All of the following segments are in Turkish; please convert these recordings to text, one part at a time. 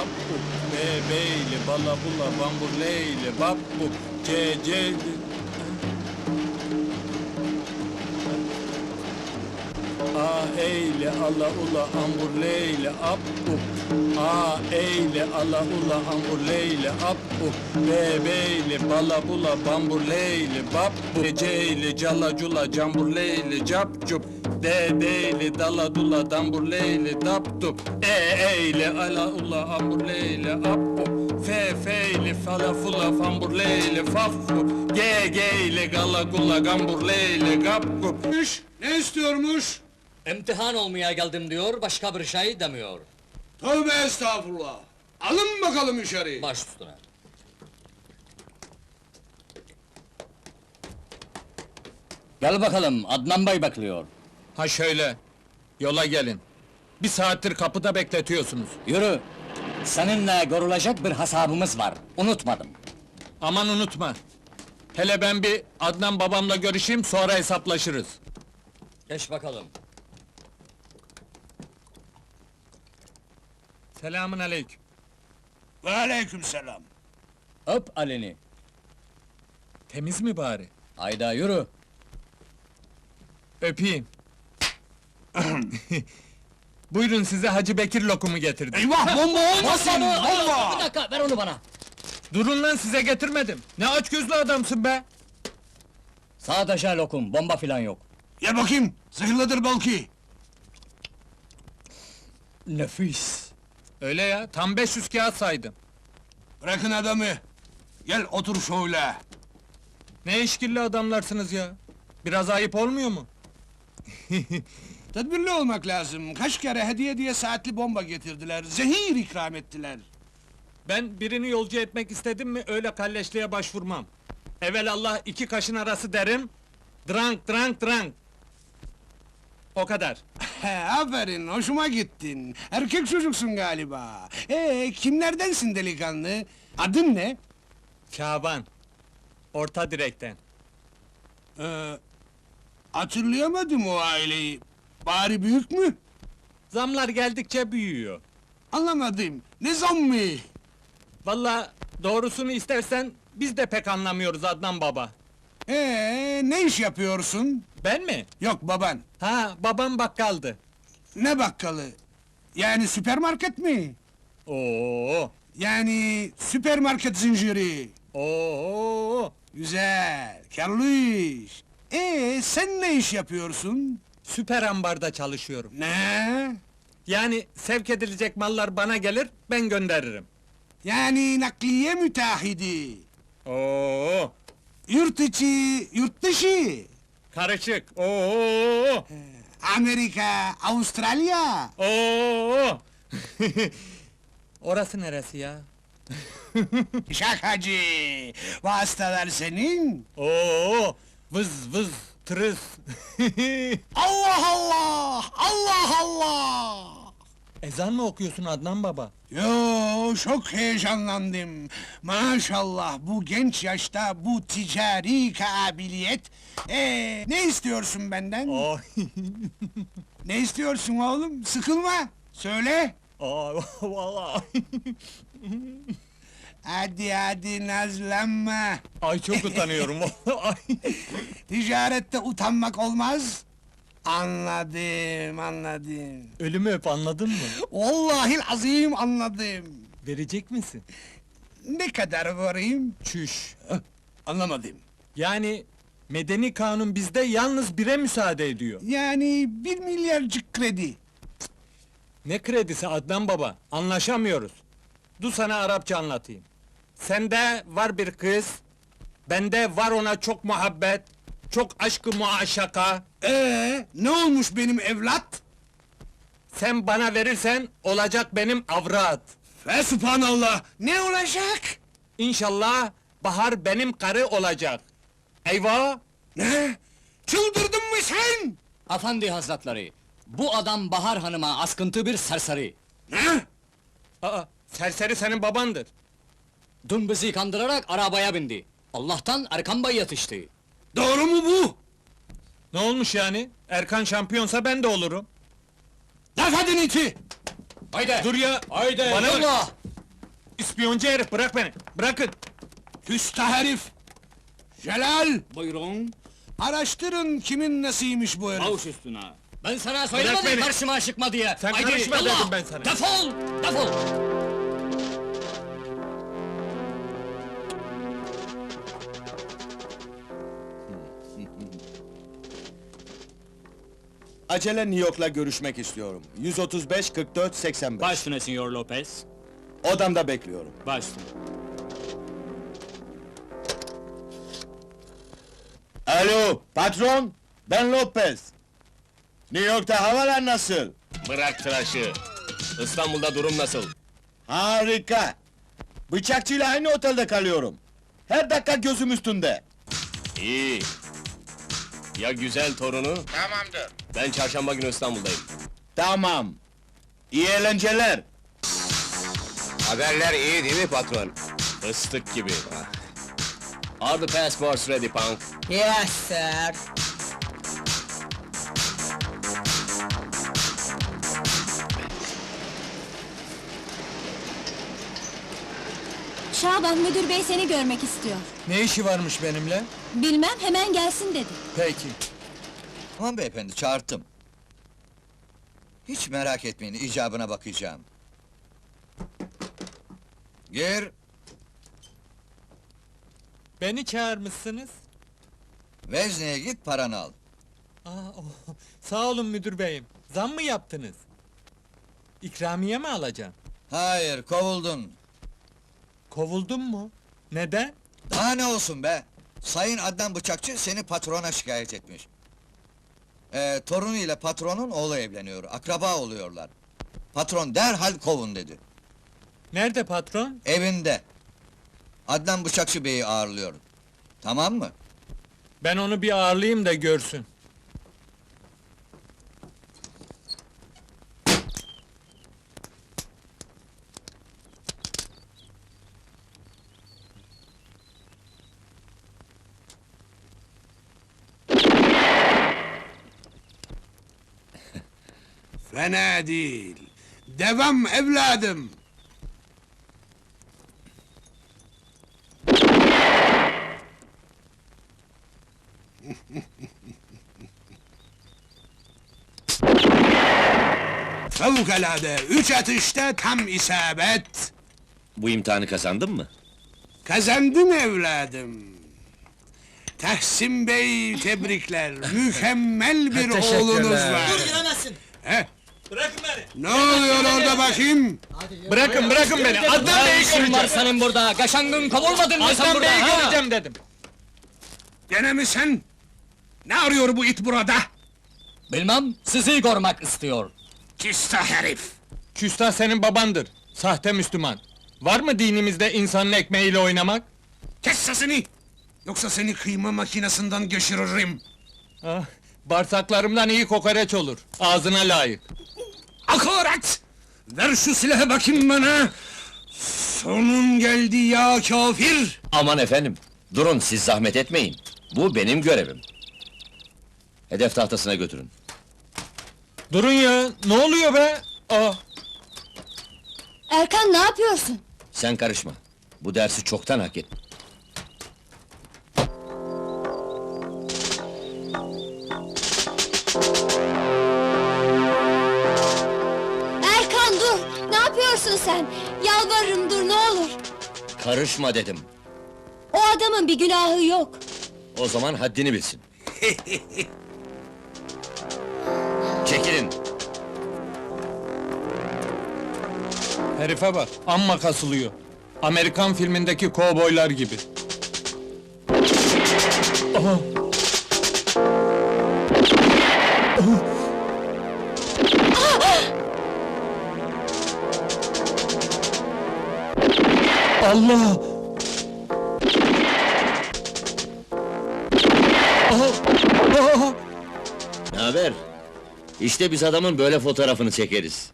abbu, be beyle, bala bula, bambur leyle, babbu, ce ce... A eyle, ala ula, ambur leyle, abbu, A eyle, ala ula, ambur leyle, abbu, be beyle, bala bula, bambur leyle, babbu, ce ceyle, cala cula, cambur leyle, cap cup, de deyle, dala dula, dambur leyle, dap dup, e eyle, ala ula, ambur leyle, abbu, fe feyle, fala fula, fambur leyle, faffu, ge geyle, gala gula, gambur leyle, gap gup, Miş, Ne istiyormuş? İmtihan olmaya geldim diyor, başka bir şey demiyor. Tövbe estağfurullah. Alın bakalım içeri. Baş üstüne. Gel bakalım, Adnan Bey bekliyor. Ha şöyle, yola gelin. Bir saattir kapıda bekletiyorsunuz. Yürü! Seninle görülecek bir hesabımız var, unutmadım. Aman unutma. Hele ben bir Adnan babamla görüşeyim, sonra hesaplaşırız. Geç bakalım. Selamun aleyküm. Ve aleyküm selam. Öp Ali'ni. Temiz mi bari? Hayda yürü! Öpeyim. Buyurun size Hacı Bekir lokumu getirdim. Eyvah bomba olmasın bomba. Bir dakika, ver onu bana! Durun lan size getirmedim. Ne aç gözlü adamsın be. Sadece lokum, bomba filan yok. Ye bakayım. Zehirlidir belki. Nefis! Öyle ya, tam 500 kağıt saydım. Bırakın adamı. Gel otur şöyle. Ne işkilli adamlarsınız ya. Biraz ayıp olmuyor mu? Tedbirli olmak lazım. Kaç kere hediye diye saatli bomba getirdiler. Zehir ikram ettiler. Ben birini yolcu etmek istedim mi öyle kalleşliğe başvurmam. Evel Allah iki kaşın arası derim. Drank drank drank. O kadar. He, aferin, hoşuma gittin. Erkek çocuksun galiba. Ee, kimlerdensin delikanlı? Adın ne? Şaban. Orta direkten. Ee, hatırlayamadım o aileyi. Bari büyük mü? Zamlar geldikçe büyüyor. Anlamadım. Ne zammı? Vallahi doğrusunu istersen biz de pek anlamıyoruz Adnan baba. Ee, ne iş yapıyorsun? Ben mi? Yok baban. Ha babam bakkaldı. Ne bakkalı? Yani süpermarket mi? Oo. Yani süpermarket zinciri. Oo. Güzel, karlı iş. Ee, sen ne iş yapıyorsun? Süper ambarda çalışıyorum. Ne? Yani sevk edilecek mallar bana gelir, ben gönderirim. Yani nakliye müteahhidi. Oo. Yurt içi, yurt dışı. Karışık. Oo. Amerika, Avustralya. Oo. Orası neresi ya? Şakacı. Vasıtalar senin. Oo. Vız vız tırıs. Allah Allah! Allah Allah! Ezan mı okuyorsun Adnan baba? Yo, çok heyecanlandım. Maşallah bu genç yaşta bu ticari kabiliyet. Ee, ne istiyorsun benden? Ay. Ne istiyorsun oğlum? Sıkılma. Söyle. Ay vallahi. Hadi hadi nazlanma. Ay çok utanıyorum. Ay. Ticarette utanmak olmaz. Anladım, anladım. Ölümü öp anladın mı? Vallahi azim anladım. Verecek misin? Ne kadar varayım? Çüş. Anlamadım. Yani medeni kanun bizde yalnız bire müsaade ediyor. Yani bir milyarcık kredi. Ne kredisi Adnan baba? Anlaşamıyoruz. Dur sana Arapça anlatayım. Sende var bir kız, bende var ona çok muhabbet, çok aşkı muaşaka. Ee, ne olmuş benim evlat? Sen bana verirsen olacak benim avrat. Ve subhanallah, ne olacak? İnşallah Bahar benim karı olacak. Eyvah! Ne? Çıldırdın mı sen? Efendi hazretleri, bu adam Bahar Hanım'a askıntı bir serseri. Ne? Aa, serseri senin babandır. Dün bizi kandırarak arabaya bindi. Allah'tan Erkan Bey yetişti. Doğru mu bu? Ne olmuş yani? Erkan şampiyonsa ben de olurum. Laf edin iti! Haydi! Dur ya! Haydi! Bana bak! Yallah! İspiyoncu herif bırak beni! Bırakın! Küstah herif! Celal! Buyurun, Araştırın kimin nesiymiş bu herif. baş üstüne. Ben sana söylemedim beni. karşıma çıkma diye! Sen Haydi, karışma yallah! dedim ben sana. Defol! Defol! Acele New York'la görüşmek istiyorum. 135 44 85. Baş üstüne Senyor Lopez. Odamda bekliyorum. Baş üstüne. Alo, patron. Ben Lopez. New York'ta havalar nasıl? Bırak tıraşı. İstanbul'da durum nasıl? Harika. Bıçakçıyla aynı otelde kalıyorum. Her dakika gözüm üstünde. İyi. Ya güzel torunu? Tamamdır. Ben çarşamba günü İstanbul'dayım. Tamam. İyi eğlenceler. Haberler iyi değil mi patron? Fıstık gibi. Are the passports ready, punk? Yes, sir. Şaban müdür bey seni görmek istiyor. Ne işi varmış benimle? Bilmem hemen gelsin dedi. Peki. Tamam beyefendi, çağırttım. Hiç merak etmeyin, icabına bakacağım. Gir. Beni çağırmışsınız. Vezne'ye git, paranı al. Aa, oh, sağ olun müdür beyim. Zam mı yaptınız? İkramiye mi alacağım? Hayır, kovuldun. Kovuldun mu? Neden? Daha ne olsun be? Sayın Adnan Bıçakçı seni patrona şikayet etmiş. Ee, torunu ile patronun oğlu evleniyor, akraba oluyorlar. Patron derhal kovun dedi. Nerede patron? Evinde. Adnan Bıçakçı Bey'i ağırlıyor. Tamam mı? Ben onu bir ağırlayayım da görsün. Fena değil. Devam evladım. Fevkalade, üç atışta tam isabet. Bu imtihanı kazandın mı? Kazandın evladım. Tahsin Bey tebrikler. Mükemmel bir Teşekkürler. oğlunuz var. Giremezsin. He? Bırakın beni! Ne oluyor orada bakayım? Bırakın, bırakın beni! Adnan Ne Bey'i işin var göreceğim! senin burada? Kaşangın kovulmadın mı sen Adnan burada? Bey'i ha? göreceğim dedim! Gene mi sen? Ne arıyor bu it burada? Bilmem, sizi görmek istiyor. Kista herif! Küstah senin babandır, sahte Müslüman. Var mı dinimizde insanın ekmeğiyle oynamak? Kes sesini! Yoksa seni kıyma makinesinden geçiririm. Ah, bağırsaklarımdan iyi kokoreç olur, ağzına layık. Akaret! Ver şu silahı bakayım bana! Sonun geldi ya kafir! Aman efendim, durun siz zahmet etmeyin. Bu benim görevim. Hedef tahtasına götürün. Durun ya, ne oluyor be? Ah, Erkan ne yapıyorsun? Sen karışma. Bu dersi çoktan hak et. Yapıyorsun sen? Yalvarırım dur ne olur! Karışma dedim. O adamın bir günahı yok. O zaman haddini bilsin. Çekilin. herife bak, amma kasılıyor. Amerikan filmindeki kovboylar gibi. Aha! Allah! Ne haber? İşte biz adamın böyle fotoğrafını çekeriz.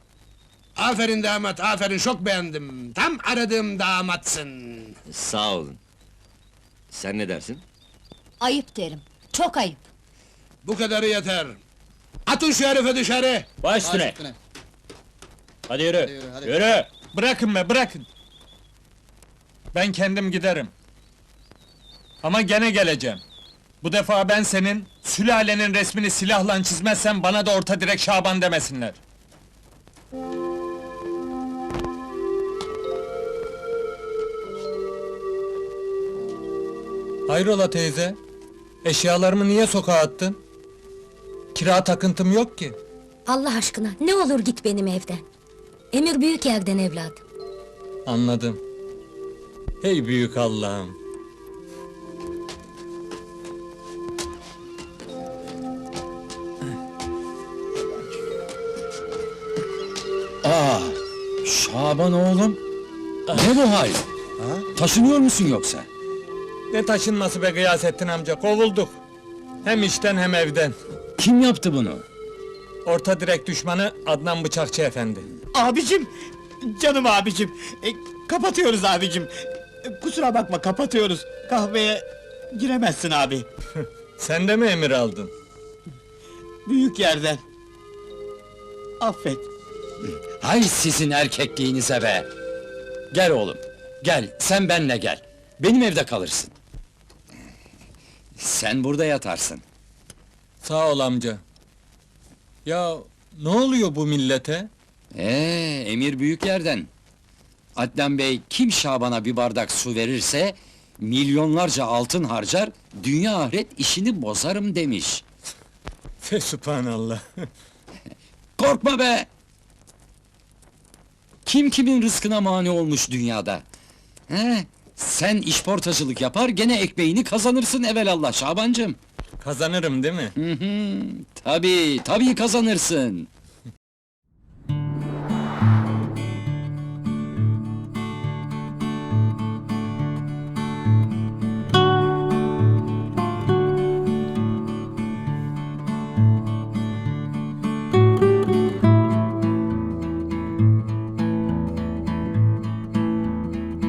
Aferin damat, aferin çok beğendim. Tam aradığım damatsın. Sağ olun. Sen ne dersin? Ayıp derim. Çok ayıp. Bu kadarı yeter. Atın şu herifi dışarı! Baş üstüne. Hadi yürü. Yürü. Bırakın be, bırakın! Ben kendim giderim. Ama gene geleceğim. Bu defa ben senin, sülalenin resmini silahla çizmezsem bana da orta direk Şaban demesinler. Hayrola teyze? Eşyalarımı niye sokağa attın? Kira takıntım yok ki. Allah aşkına ne olur git benim evden. Emir büyük yerden evladım. Anladım. Hey büyük Allah'ım. Aa, Şaban oğlum. Ne bu hal? Taşınıyor musun yoksa? Ne taşınması be Gıyasettin amca, kovulduk. Hem işten hem evden. Kim yaptı bunu? Orta direk düşmanı Adnan Bıçakçı efendi. Abicim. Canım abicim. E, kapatıyoruz abicim. E, kusura bakma kapatıyoruz. Kahveye giremezsin abi. Sen de mi emir aldın? Büyük yerden. Affet. Hay sizin erkekliğinize be! Gel oğlum, gel, sen benle gel. Benim evde kalırsın. Sen burada yatarsın. Sağ ol amca. Ya ne oluyor bu millete? Ee, emir büyük yerden. Adnan Bey, kim Şaban'a bir bardak su verirse... ...milyonlarca altın harcar, dünya ahiret işini bozarım demiş. Fe subhanallah. Korkma be! Kim kimin rızkına mani olmuş dünyada? He? Sen işportacılık yapar, gene ekmeğini kazanırsın evelallah Şabancığım. Kazanırım değil mi? Hı hı, tabii, tabii kazanırsın.